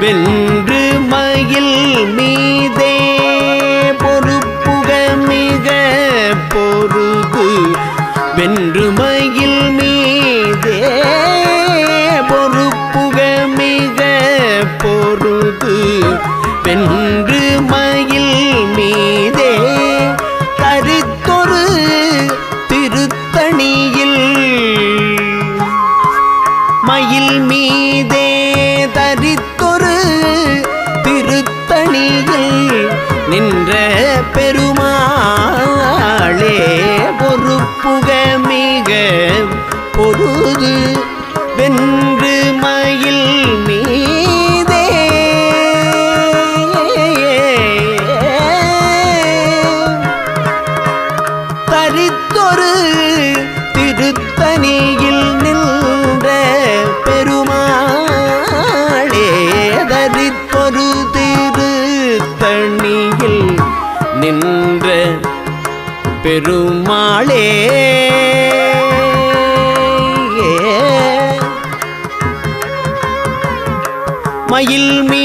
வென்று மயில் மீ பொறுப்புக மிக பொருது வென்று மயில் மீதே. தரித்தொரு திருத்தணியில் நின்ற பெருமாளே தரித்தொரு திருத்தணியில் நின்ற பெரும் மயில் மீ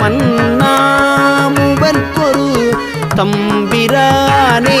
மன்னாமுவர்க்கொரு தம்பிரானே.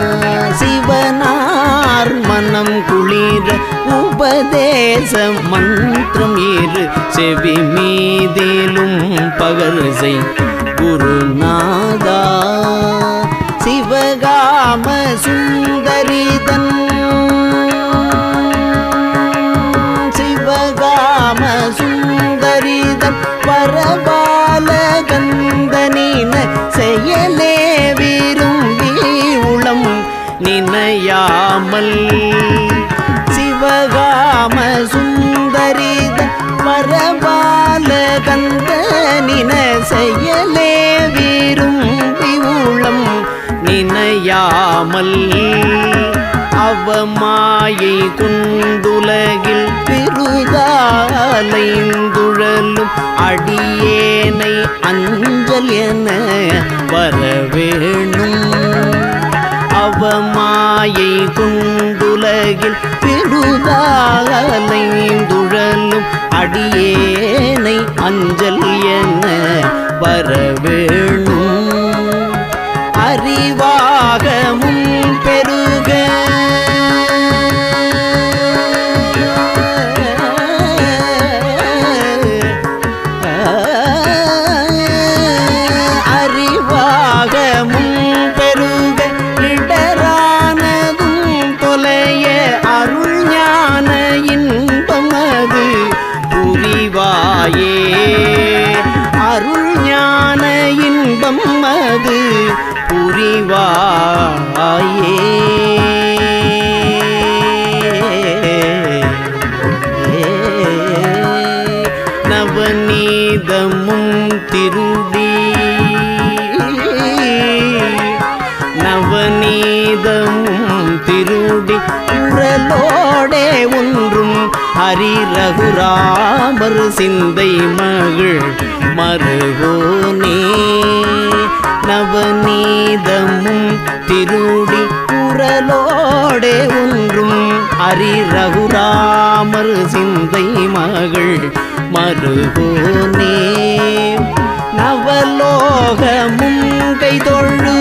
உபதேச மந்திரம் இரு செவி மீதிலும் பகர்சை குருநாதா சிவகாம சுந்த மாயை கொண்டுலகில் பெருதாலைந்துழலும் அடியேனை அஞ்சல் என வரவேணும். அவமாயை கொண்டுலகில் பெருதாலைந்துழலும் அடியேனை அஞ்சல் என வரவேணும். அறிவாகமும் திருடி ஒன்றும் ஹரி ரகுராமர் சிந்தை மகள் மருகோனே. நவநீதமும் திருடி குரலோடே ஒன்றும் ஹரி ரகுராமர் சிந்தை மகள் மருகோனே. நவலோகமும் கைதொழு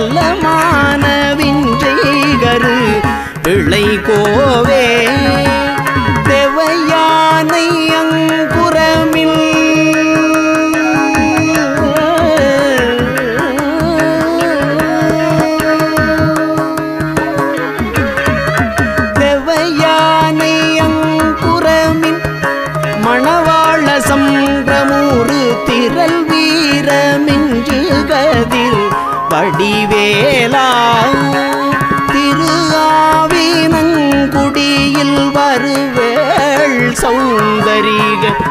நலமான விஞ்சைகரு இளை கோவே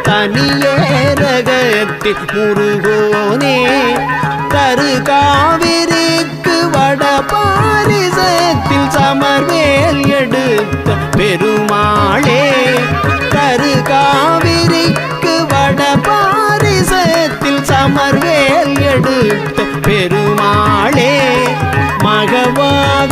தனியே ரகத்தில் முருகோனே கரு காவிரிக்கு வட பாரிசத்தில் சமர்வேல் எடுத்த பெருமாளே கரு காவிரிக்கு வட பாரிசத்தில் சமர்வேல் எடுத்த பெருமாளே மகவாக